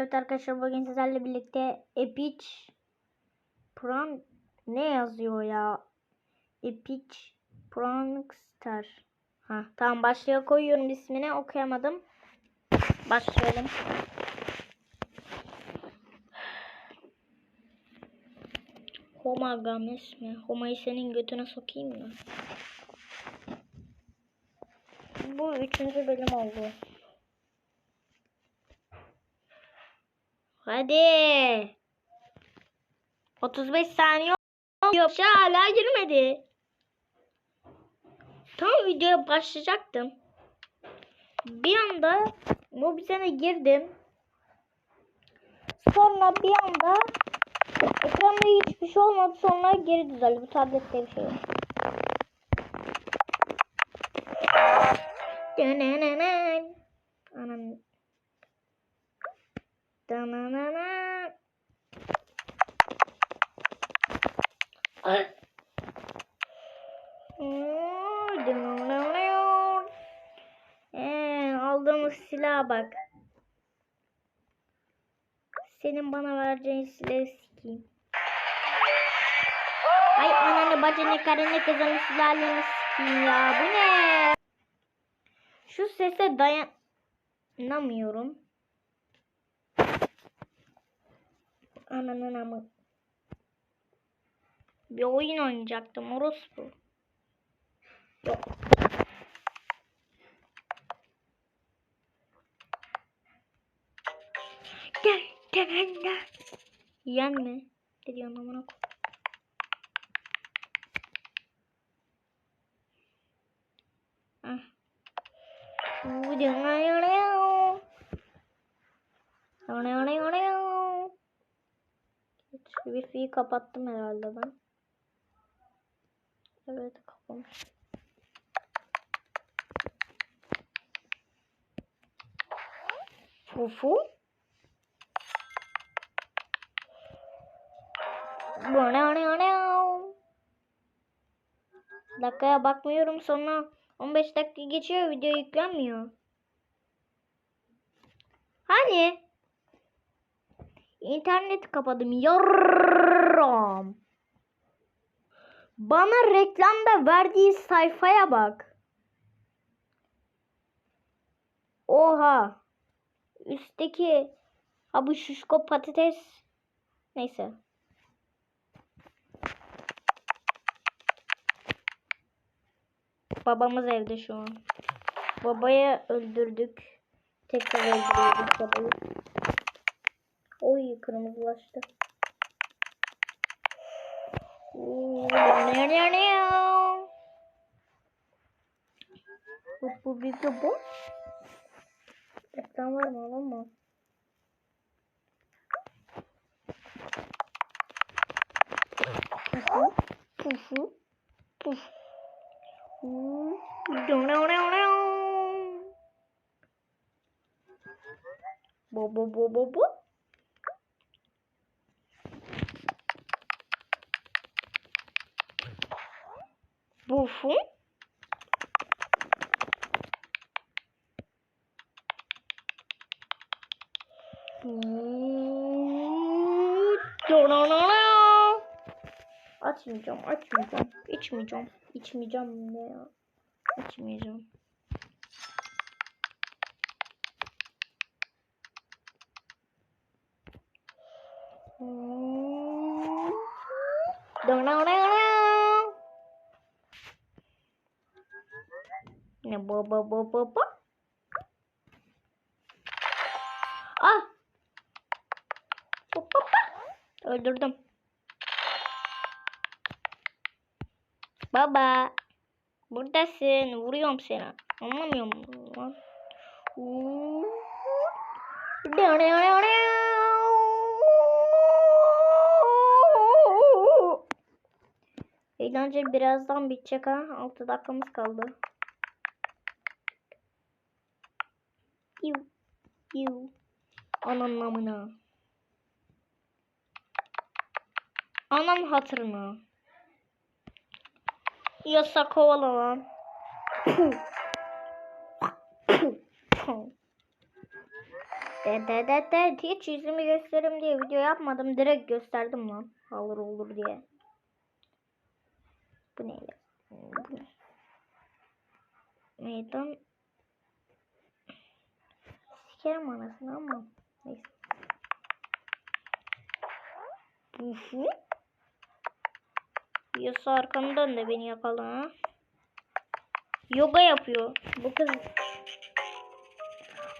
Evet arkadaşlar bugün sizlerle birlikte Epic Pran ne yazıyor ya? Epic Prankster. Ha tamam başlığa koyuyorum ismini okuyamadım. Başlayalım. Homa Games mi? Homa'yı senin götüne sokayım mı? Bu üçüncü bölüm oldu. Hadi. 35 saniye yok. Hala girmedi. Tam videoya başlayacaktım. Bir anda Mobizen'e girdim. Sonra bir anda ekranda hiçbir şey olmadı. Sonra geri düzeldi. Bu tablette bir şey yok. Dönenenen. Anam. Dananana. Ee, aldığımız silaha bak. Senin bana vereceğin silahı sikeyim. Ay ananı bacını karını kızını silahını sikeyim ya. Bu ne? Şu sese dayanamıyorum. Ananın amı. Bir oyun oynayacaktım orospu. Yok. Yen mi? Ne diyorsun amına. Wi-Fi'yi kapattım herhalde ben. Evet kapamış. Fufu. Bu ne ne ne Dakikaya bakmıyorum sonra 15 dakika geçiyor video yüklenmiyor. Hani? İnterneti kapadım. Yarram. Bana reklamda verdiği sayfaya bak. Oha. Üstteki ha bu şuşko patates. Neyse. Babamız evde şu an. Babayı öldürdük. Tekrar öldürüyoruz babayı. Oy kırmızılaştı. Bu, bu video bu. Ekran var mı ama? Pufu, pufu, puf. 咚咚咚咚，啵啵啵啵啵。不服？咚咚咚咚。Açmayacağım, açmayacağım. İçmeyeceğim. İçmeyeceğim ne ya? İçmeyeceğim. Ne bu bu bu bu bu? Ah! Bu, bu. Öldürdüm. Baba. Buradasın. Vuruyorum seni. Anlamıyor musun? Eğlence birazdan bitecek ha. 6 dakikamız kaldı. Yuh. Yuh. Ananın amına. Anan hatırına. Yasa kovala. De de de de hiç yüzümü gösterim diye video yapmadım. Direkt gösterdim lan. Olur olur diye. Bu ne? Bu ne? Meydan. Sikerim anasını ama. Neyse. Ufu. Yasa arkamdan da beni yakala ha. Yoga yapıyor. Bu kız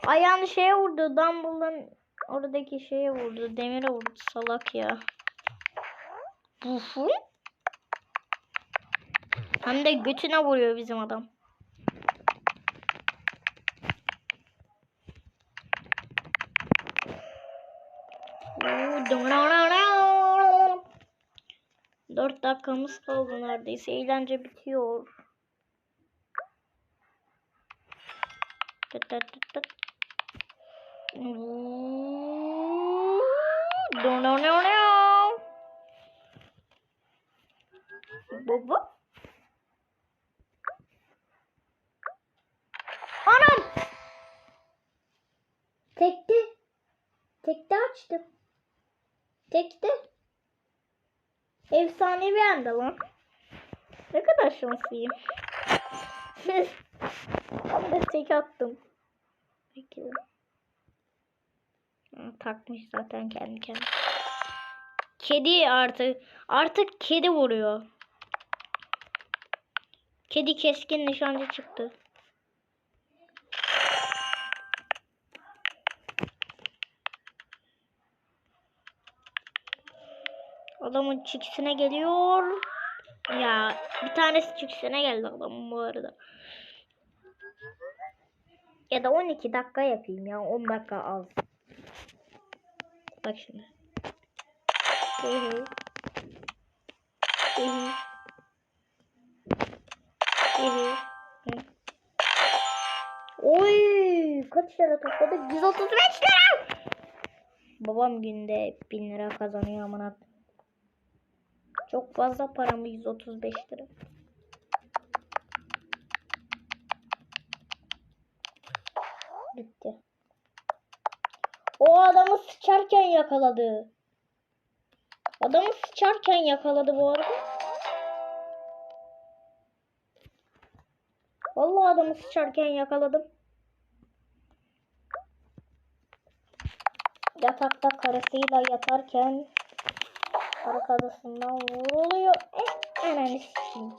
ayağını şeye vurdu. Dumbledore'un oradaki şeye vurdu. Demire vurdu. Salak ya. Ufu. Hem de götüne vuruyor bizim adam. Dakikamız kaldı neredeyse. Eğlence bitiyor. Tıt tıt tıt tıt. Baba. Anam. Tekte. Tekte açtım. Tekte. Efsanevi anda lan. Ne kadar şanslıyım. Ben de tek attım. Peki. Takmış zaten kendi kendine. Kedi artık artık kedi vuruyor. Kedi keskin nişancı çıktı. Adamın çikisine geliyor. Ya bir tanesi çikisine geldi adamın bu arada. Ya da 12 dakika yapayım ya. 10 dakika az. Bak şimdi. Oy kaç lira topladık? 135 lira. Babam günde 1000 lira kazanıyor amına. Çok fazla param 135 lira. Bitti. O adamı sıçarken yakaladı. Adamı sıçarken yakaladı bu arada. Vallahi adamı sıçarken yakaladım. Yatakta karısıyla yatarken arkasından vuruluyor. Eh, ananı sikeyim.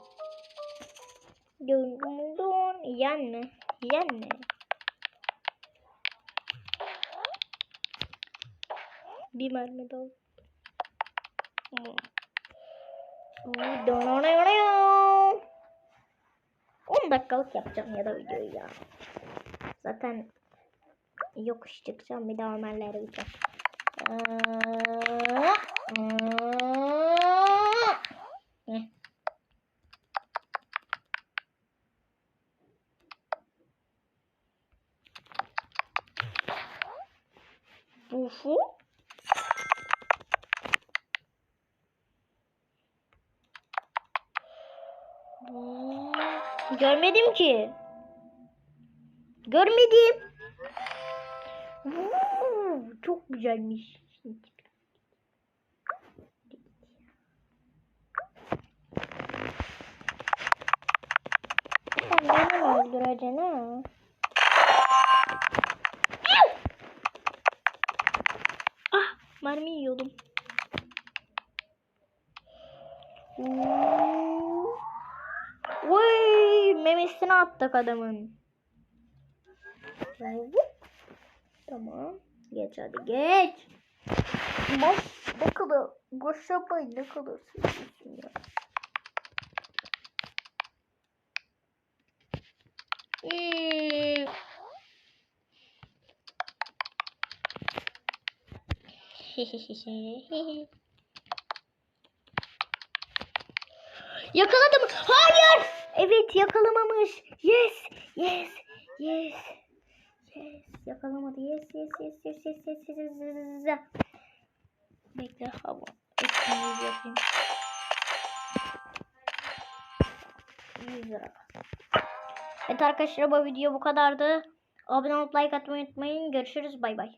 Dun dun dun. Yenme. Yenme. Bir mermi daha. Hmm. Hmm, dun dun dun dun. 10 dakikalık yapacağım ya da videoyu ya. Zaten yokuş çıkacağım bir daha Ömer'le arayacağım. Heh. Bufu. Görmedim ki. Görmedim. Çok güzelmiş. Beni öldüreceksin ha? Ah, mermi yiyordum. Vay, memesini attık adamın. Tamam. Geç hadi geç. Bak ne kadar boş yapmayın ne kadar seviyorsun ya. Yakaladım. Hayır. Evet yakalamamış. Yes. Yes. Yes. Yes. Yakalamadı. Yes. Yes. Yes. Yes. Yes. Yes. Yes. yes, yes, yes. Bekle hava. Etkinliği yapayım. 100 lira. Evet arkadaşlar bu video bu kadardı. Abone olup like atmayı unutmayın. Görüşürüz. Bay bay.